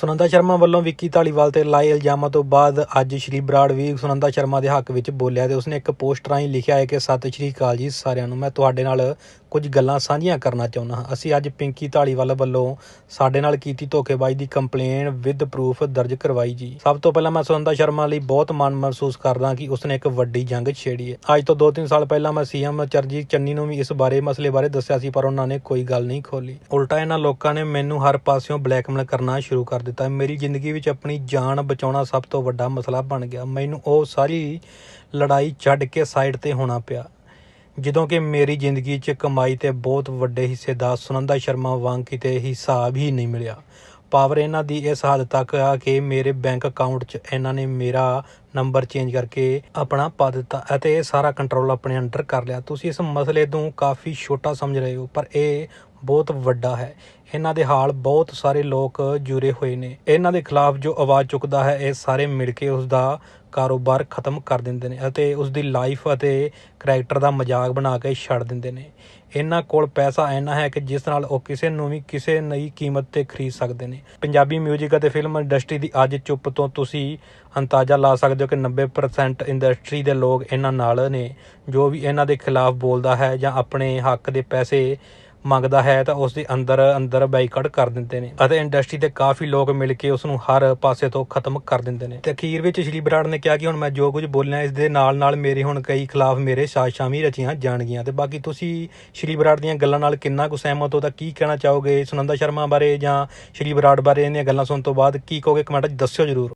ਸੁਨੰਦਾ ਸ਼ਰਮਾ ਵੱਲੋਂ ਵਿੱਕੀ ਧਾਲੀਵਾਲ ਤੇ ਲਾਏ ਇਲਜ਼ਾਮਾਂ ਤੋਂ ਬਾਅਦ ਅੱਜ ਸ਼੍ਰੀ ਬਰਾੜ ਵੀ ਸੁਨੰਦਾ ਸ਼ਰਮਾ ਦੇ ਹੱਕ ਵਿੱਚ ਬੋਲਿਆ ਤੇ ਉਸਨੇ ਇੱਕ ਪੋਸਟ ਰਾਹੀਂ ਲਿਖਿਆ ਹੈ ਕਿ, ਸਤਿ ਸ਼੍ਰੀ ਅਕਾਲ ਜੀ ਸਾਰਿਆਂ ਨੂੰ। ਮੈਂ ਤੁਹਾਡੇ ਨਾਲ ਕੁਝ ਗੱਲਾਂ ਸਾਂਝੀਆਂ ਕਰਨਾ ਚਾਹੁੰਦਾ ਹਾਂ। ਅਸੀਂ ਅੱਜ ਪਿੰਕੀ ਧਾਲੀਵਾਲ ਵੱਲੋਂ ਸਾਡੇ ਨਾਲ ਕੀਤੀ ਧੋਖੇਬਾਜ਼ੀ ਦੀ ਕੰਪਲੇਨ ਵਿਦ ਪ੍ਰੂਫ ਦਰਜ ਕਰਵਾਈ ਜੀ। ਸਭ ਤੋਂ ਪਹਿਲਾਂ ਮੈਂ ਸੁਨੰਦਾ ਸ਼ਰਮਾ ਲਈ ਬਹੁਤ ਮਾਣ ਮਹਿਸੂਸ ਕਰਦਾ ਕਿ ਉਸਨੇ ਇੱਕ ਵੱਡੀ ਜੰਗ ਛੇੜੀ ਹੈ। ਅੱਜ ਤੋਂ 2-3 ਸਾਲ ਪਹਿਲਾਂ ਮੈਂ ਸੀਐਮ ਚਰਜੀਤ ਚੰਨੀ ਨੂੰ ਵੀ ਇਸ ਬਾਰੇ, ਮਸਲੇ ਬਾਰੇ ਦੱਸਿਆ ਸੀ, ਪਰ ਉਹਨਾਂ ਨੇ ਕੋਈ ਗੱਲ ਨਹੀਂ ਖੋਲੀ ਉਲਟਾ ਇਹਨਾਂ ਲੋਕਾਂ ਨੇ ਮੈਨੂੰ ਹਰ ਪਾਸਿਓਂ ਬਲੈਕਮੇਲ ਕਰਨਾ ਸ਼ੁਰੂ ਕਰ ਦਿੱਤਾ। ਮੇਰੀ ਜ਼ਿੰਦਗੀ ਵਿੱਚ ਆਪਣੀ ਜਾਨ ਬਚਾਉਣਾ ਸਭ ਤੋਂ ਵੱਡਾ ਮਸਲਾ ਬਣ ਗਿਆ। ਮੈਨੂੰ ਉਹ ਸਾਰੀ ਲੜਾਈ ਛੱਡ ਕੇ ਸਾਈਡ ਤੇ ਹੋਣਾ ਪਿਆ। ਜਦੋਂ ਕਿ ਮੇਰੀ ਜ਼ਿੰਦਗੀ 'ਚ ਕਮਾਈ ਤੇ ਬਹੁਤ ਵੱਡੇ ਹਿੱਸੇ ਦਾ ਸੁਨੰਦਾ ਸ਼ਰਮਾ ਵਾਂਗ ਕਿਤੇ ਹਿਸਾਬ ਹੀ ਨਹੀਂ ਮਿਲਿਆ। ਪਾਵਰ ਇਹਨਾਂ ਦੀ ਇਸ ਹੱਦ ਤੱਕ ਆ ਕਿ ਮੇਰੇ ਬੈਂਕ ਅਕਾਊਂਟ 'ਚ ਇਹਨਾਂ ਨੇ ਮੇਰਾ ਨੰਬਰ ਚੇਂਜ ਕਰਕੇ ਆਪਣਾ ਪਾ ਦਿੱਤਾ ਅਤੇ ਇਹ ਸਾਰਾ ਕੰਟਰੋਲ ਆਪਣੇ ਅੰਡਰ ਕਰ ਲਿਆ। ਤੁਸੀਂ ਇਸ ਮਸਲੇ ਨੂੰ ਕਾਫੀ ਛੋਟਾ ਸਮਝ ਰਹੇ ਹੋ, ਪਰ ਇਹ ਬਹੁਤ ਵੱਡਾ ਹੈ। ਇਹਨਾਂ ਦੇ ਹਾਲ ਬਹੁਤ ਸਾਰੇ ਲੋਕ ਜੁੜੇ ਹੋਏ ਨੇ। ਇਹਨਾਂ ਦੇ ਖਿਲਾਫ ਜੋ ਆਵਾਜ਼ ਚੁੱਕਦਾ ਹੈ, ਇਹ ਸਾਰੇ ਮਿਲ ਕੇ ਉਸ ਦਾ ਕਾਰੋਬਾਰ ਖਤਮ ਕਰ ਦਿੰਦੇ ਨੇ ਅਤੇ ਉਸ ਦੀ ਲਾਈਫ ਅਤੇ ਕਰੈਕਟਰ ਦਾ ਮਜ਼ਾਕ ਬਣਾ ਕੇ ਛੱਡ ਦਿੰਦੇ ਨੇ। ਇਹਨਾਂ ਕੋਲ ਪੈਸਾ ਇੰਨਾ ਹੈ ਕਿ ਜਿਸ ਨਾਲ ਉਹ ਕਿਸੇ ਨੂੰ ਵੀ ਕਿਸੇ ਨਈ ਕੀਮਤ ਤੇ ਖਰੀਦ ਸਕਦੇ ਨੇ। ਪੰਜਾਬੀ 뮤직 ਅਤੇ ਫਿਲਮ ਇੰਡਸਟਰੀ ਦੀ ਅੱਜ ਚੁੱਪ ਤੋਂ ਤੁਸੀਂ ਅੰਦਾਜ਼ਾ ਲਾ ਸਕਦੇ ਹੋ ਕਿ 90% ਇੰਡਸਟਰੀ ਦੇ ਲੋਕ ਇਹਨਾਂ ਨਾਲ ਨੇ, ਜੋ ਵੀ ਇਹਨਾਂ ਦੇ ਖਿਲਾਫ ਬੋਲਦਾ ਹੈ ਜਾਂ ਆਪਣੇ ਹੱਕ ਦੇ ਪੈਸੇ ਮੰਗਦਾ ਹੈ ਤਾਂ ਉਸ ਦੇ ਅੰਦਰ ਅੰਦਰ ਬਾਈਕਾਟ ਕਰ ਦਿੰਦੇ ਨੇ ਅਤੇ ਇੰਡਸਟਰੀ ਦੇ ਕਾਫੀ ਲੋਕ ਮਿਲ ਕੇ ਉਸ ਨੂੰ ਹਰ ਪਾਸੇ ਤੋਂ ਖਤਮ ਕਰ ਦਿੰਦੇ ਨੇ। ਤੇ ਅਖੀਰ ਵਿੱਚ ਸ਼੍ਰੀ ਬਰਾੜ ਨੇ ਕਿਹਾ ਕਿ ਹੁਣ ਮੈਂ ਜੋ ਕੁਝ ਬੋਲਿਆ, ਇਸ ਦੇ ਨਾਲ ਨਾਲ ਮੇਰੇ ਹੁਣ ਕਈ ਖਿਲਾਫ ਮੇਰੇ ਸਾਜ਼ਿਸ਼ਾਂ ਵੀ ਰਚੀਆਂ ਜਾਣਗੀਆਂ। ਤੇ ਬਾਕੀ ਤੁਸੀਂ ਸ਼੍ਰੀ ਬਰਾੜ ਦੀਆਂ ਗੱਲਾਂ ਨਾਲ ਕਿੰਨਾ ਕੁ ਸਹਿਮਤ ਹੋ ਤਾਂ ਕੀ ਕਹਿਣਾ ਚਾਹੋਗੇ ਸੁਨੰਦਾ ਸ਼ਰਮਾ ਬਾਰੇ ਜਾਂ ਸ਼੍ਰੀ ਬਰਾੜ ਬਾਰੇ ਇਹਦੀਆਂ ਗੱਲਾਂ ਸੁਣਨ ਤੋਂ ਬਾਅਦ ਕੀ ਕਹੋਗੇ ਕਮੈਂਟ 'ਚ ਦੱਸਿਓ ਜਰੂਰ।